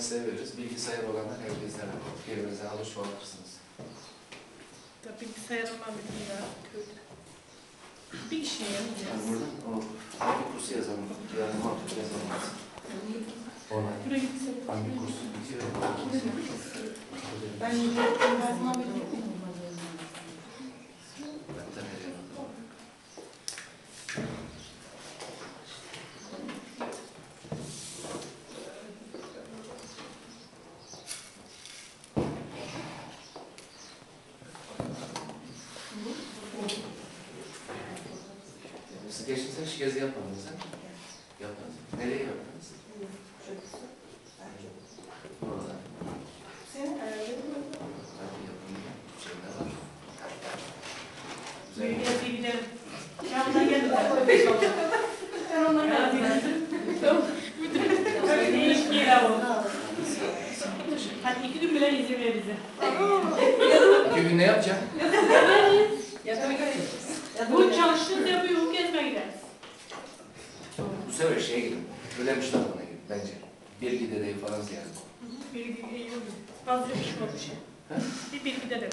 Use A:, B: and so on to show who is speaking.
A: size veririz. Bilgisayar olanlar evinizden alıp yerinize alış olabilirsiniz.
B: Da bilgisayar olan bir değil ha. köyde. Bir kişi
A: Yani
B: yapacağız.
A: buradan o hangi kursu yazalım? Yani muhabbet yazalım. Online.
B: Buraya gitsek.
A: Hangi kursu? Bitiyor.
C: Ben yiyecektim, ben sana vereyim.
A: Ben de veriyorum. Siz sene hiç gezi yapmadınız ha? Yapmadınız. Nereye yaptınız? Orada.
C: Senin ayarladın mı?
A: Hadi yapın. Şeyler var. Güzel.
B: Büyüyece gidelim. Yanına geldiler.
C: Ben onları
B: Öyle değişik değil ama. Hadi iki gün bile izin ver bize.
A: İki gün ne yapacaksın? Şeye gidin. Ölemiş tarafına gidin bence. Bir gidereyi falan ziyaret.
B: Bir gün iyi olur. Fazla bir şey olmuş. Bir bir gidelim.